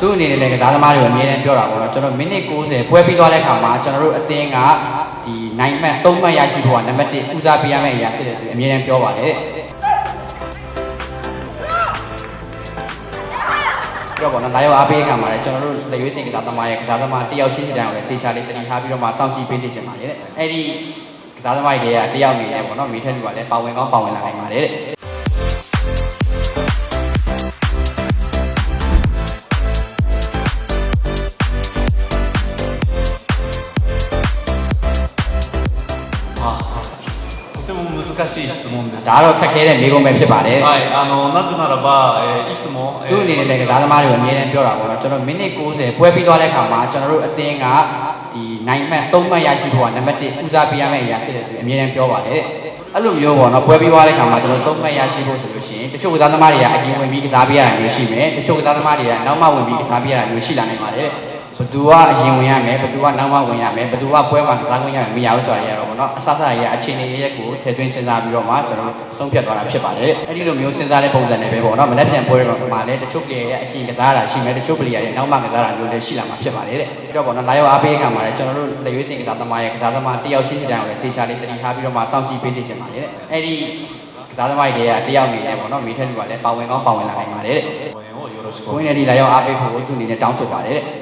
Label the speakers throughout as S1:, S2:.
S1: သူ့အနေနဲ့လည်းကစားသမားတွေကိုအမြဲတမ်းပြောတာပေါ့နော်ကျွန်တော်မိနစ်60ပွဲပြီးသွားတဲ့အခါမှာကျွန်တော်တို့အသင်းကဒီနိုင်မှတ်3မှတ်ရရှိဖို့ကနံပါတ်1ဦးစားပေးရမယ့်အရာဖြစ်တယ်ဆိုပြီးအမြဲတမ်းပြောပါတယ်ပြောပါတော့လာရောက်အားပေးတဲ့အခါမှာလည်းကျွန်တော်တို့လက်ရွေးစင်ကစားသမားရဲ့ကစားသမားတယောက်ချင်းစီတိုင်းကိုလည်းတေချာလေးတတိထားပြီးတော့မှစောင့်ကြည့်ပေးနေကြပါတယ်တဲ့အဲ့ဒီက စားသမားတွေကတယောက်နေတယ်ပေါ့နော်မိထက်လူကလည်းပါဝင်ကောင်းပါဝင်လာနိုင်ပါတယ်တဲ့
S2: あとても難しい質問です。
S1: ဒါကတော့ခက်ခဲတဲ့မိကုံးပဲဖြစ်ပါတယ်
S2: はい、あのなぜならば、えーいつも、え
S1: သူ့အနေနဲ့လည်းကစားသမားတွေကိုအမြဲတမ်းပြောတာပေါ့နော်ကျွန်တော်မိနစ်60ပွဲပြီးသွားတဲ့အခါမှာကျွန်တော်တို့အသင်းကဒီ နိုင်မှတ်3မှတ်ရရှိဖို့ကနံပါတ်1ဦးစားပေးရမယ့်အရာဖြစ်တယ်ဆိုပြီးအမြဲတမ်းပြောပါတယ်အဲ့လိုမျိုးပေါ့နော်ပွဲပြီးသွားတဲ့အခါမှာကျွန်တော်3မှတ်ရရှိဖို့ဆိုလို့ရှိရင်တချို့ကစားသမားတွေကအရင်ဝင်ပြီးကစားပေးရတာမျိုးရှိမယ်တချို့ကစားသမားတွေကနောက်မှဝင်ပြီးကစားပေးရတာမျိုးရှိလာနိုင်ပါတယ် ဘသူကအရင်ဝင်ရမယ်ဘသူကနောက်မှဝင်ရမယ်ဘသူကပွဲမှာကစားခွင့်ရမယ်မရဘူးဆိုတာရတော့ဗောနော်အစစအရအခြေအနေရဲ့ကိုထည့်သွင်းစဉ်းစားပြီးတော့မှကျွန်တော်ဆုံးဖြတ်သွားတာဖြစ်ပါတယ်အဲ့ဒီလိုမျိုးစဉ်းစားတဲ့ပုံစံနဲ့ပဲဗောနော်မနေ့ပြန်ပွဲတော့မှာလည်းတချို့ player ရဲ့အရှင်ကစားတာရှိမယ်တချို့ player ရဲ့နောက်မှကစားတာမျိုးလည်းရှိလာမှာဖြစ်ပါတယ်တဲ့ပြီးတော့ဗောနော်လာရောက်အားပေးခံမှာလည်းကျွန်တော်တို့လက်ရွေးစင်ကစားသမားရဲ့ကစားသမားတယောက်ချင်းစီတိုင်းကိုလည်းတေချာလေးတတိထားပြီးတော့မှစောင့်ကြည့်ပေးစီချင်ပါတယ်တဲ့အဲ့ဒီကစားသမားတွေကတယောက်နေတယ်ဗောနော်မိထက်လူကလည်းပါဝင်ကောင်းပါဝင်လာနိုင်ပါတယ်တဲ့ကိုင်းနေဒီလာရောက်အားပေးဖို့သူအနေနဲ့တောင်းဆိုပါတယ်တဲ့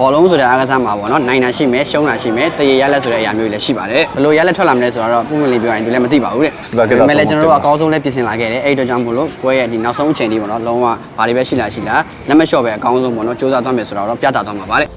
S1: ဘောလုံးဆိုတဲ့အားကစားမှာပေါ့နော်နိုင်တာရှိမယ်ရှုံးတာရှိမယ်တရေရလက်ဆိုတဲ့အရာမျိုးတွေလည်းရှိပါတယ်ဘယ်လိုရလက်ထွက်လာမလဲဆိုတော့ပုံမှန်လေးပြောရင်သူလည်းမသိပါဘူးတဲ့
S3: ဒါကလည်း
S1: ဒါပေမဲ့လည်းကျွန်တော်တို့အကောင်းဆုံးလည်းပြင်ဆင်လာခဲ့တယ်အဲ့ဒီတော့ကြောင့်မို့လို့ပွဲရဲ့ဒီနောက်ဆုံးအချိန်လေးပေါ့နော်လုံးဝဘာတွေပဲရှိလာရှိလာလက်မလျှော့ပဲအကောင်းဆုံးပေါ့နော်စူးစမ်းသွားမယ်ဆိုတော့ပြသသွားမှာပါတဲ့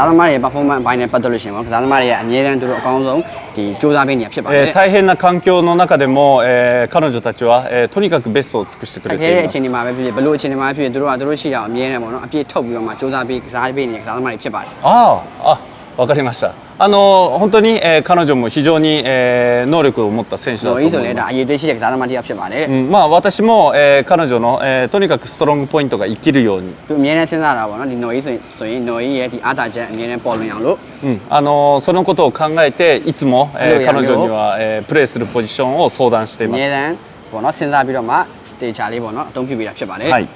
S1: စားသမားတွေရဲ့ performance ဘိုင်းနဲ့ပတ်သက်လို့ရှိရင်ပေါ့ကစားသမားတွေရဲ့အမြဲတမ်းသူတို့အကောင်းဆုံးဒီစူးစမ်းပေးနေရဖြစ်ပါတယ်
S3: えー、大変な環境の中でも、えー、彼女たちは、えー、とにかくベストを尽くしてく
S1: တ
S3: れ
S1: က
S3: て
S1: ယ်
S3: い
S1: တဲ့
S3: ま
S1: အခြေ
S3: す
S1: အနေမှာပဲဖြစ်ဖြစ်ဘလို့အခြေအနေမှာပဲဖြစ်ဖြစ်သူတို့ကသူတို့ရှိတာကိုအမြဲတမ်းပေါ့နော်အပြည့်ထုတ်ပြီးတော့မှစူးစမ်းပေးကစားပေးနေတဲ့ကစားသမားတွေဖြစ်ပါတယ်
S3: あああ 分かりました。あの本当に、えー、彼女も非常に、えー、能力を持った選手だと思います。うん、まあ私も、えー、彼女の、えー、とにかくストロングポイントが生きるように。うん、あのそのことを考えていつも、えー、彼女には、えー、プレーするポジションを相談しています。はい。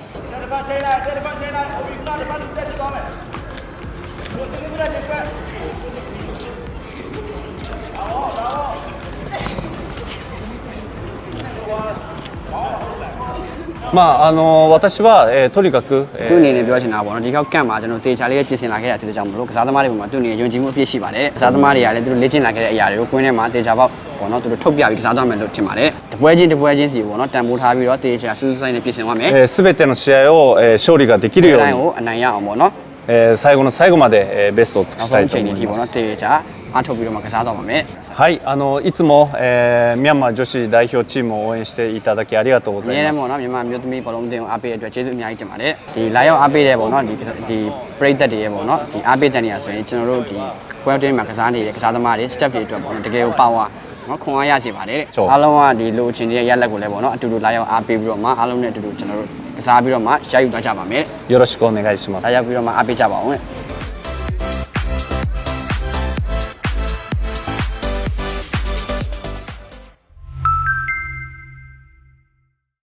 S3: まああの私は、えー、とにかく、え
S1: သူ့အနေ
S3: ー
S1: နဲ့ပြောချင်တာပေါ့နော်ဒီခေါက်ကန့်မှာကျွန်တော်တေချာလေးပြင်ဆင်လာခဲ့တာဖြစ်တဲ့ကြောင့်မလို့ကစားသမားတွေပေါ်မှာသူ့အနေနဲ့ယုံကြည်မှုအပြည့်ရှိပါတယ်ကစားသမားတွေကလည်းသူတို့လေ့ကျင့်လာခဲ့တဲ့အရာတွေကိုကွင်းထဲမှာတေချာပေါက်ပေါ့နော်သူတို့ထုတ်ပြပြီးကစားသွားမယ်လို့ထင်ပါတယ်တပွဲချင်းတပွဲချင်းစီပေါ့နော်တန်ဖိုးထားပြီးတော့တေချာစူးစမ်းနေပြင်ဆင်သွားမယ်
S3: えー、全ての試合を、えー、勝利ができるよう
S1: တိုင်း
S3: に、
S1: ကိုအနိုင်ရအောင်ပေါ့နော်
S3: えー、最後の最後まで、えー、ベストを尽く
S1: နောက်
S3: した
S1: ဆုံး
S3: い
S1: အ
S3: と
S1: ချိန်
S3: 思
S1: ဒီ
S3: い
S1: ပေါ့
S3: ま
S1: နော်
S3: す。
S1: တေချာ အားထုတ်ပြီးတော့မှကစားတော့ပါမယ်
S3: はい、あのいつも、えー、ミャンマー女子代表チームを応援していただきありがとうご
S1: အ
S3: ざ
S1: များ
S3: い
S1: နဲ့
S3: ま
S1: ပေါ့
S3: す。
S1: နော်မြန်မာမျိုးသမီးဘောလုံးအသင်းကိုအားပေးတဲ့အတွက်ကျေးဇူးအများကြီးတင်ပါတယ်ဒီလာရောက်အားပေးတဲ့ပေါ့နော်ဒီဒီပရိသတ်တွေရဲ့ပေါ့နော်ဒီအားပေးတဲ့နေရာဆိုရင်ကျွန်တော်တို့ဒီပွဲတင်းမှာကစားနေတဲ့ကစားသမားတွေ step တွေအတွက်ပေါ့နော်တကယ်ကိုပါဝါနော်ခွန်အားရရှိပါတယ်တဲ့အားလုံးကဒီလိုအချိန်တွေရက်လက်ကိုလည်းပေါ့နော်အတူတူလာရောက်အားပေးပြီးတော့မှအားလုံးနဲ့အတူတူကျွန်တော်တို့ကစားပြီးတော့မှရယူသွားကြပါမယ်
S3: よろしくお願いします
S1: လာ。ရောက်ပြီးတော့မှအားပေးကြပါအောင်တဲ့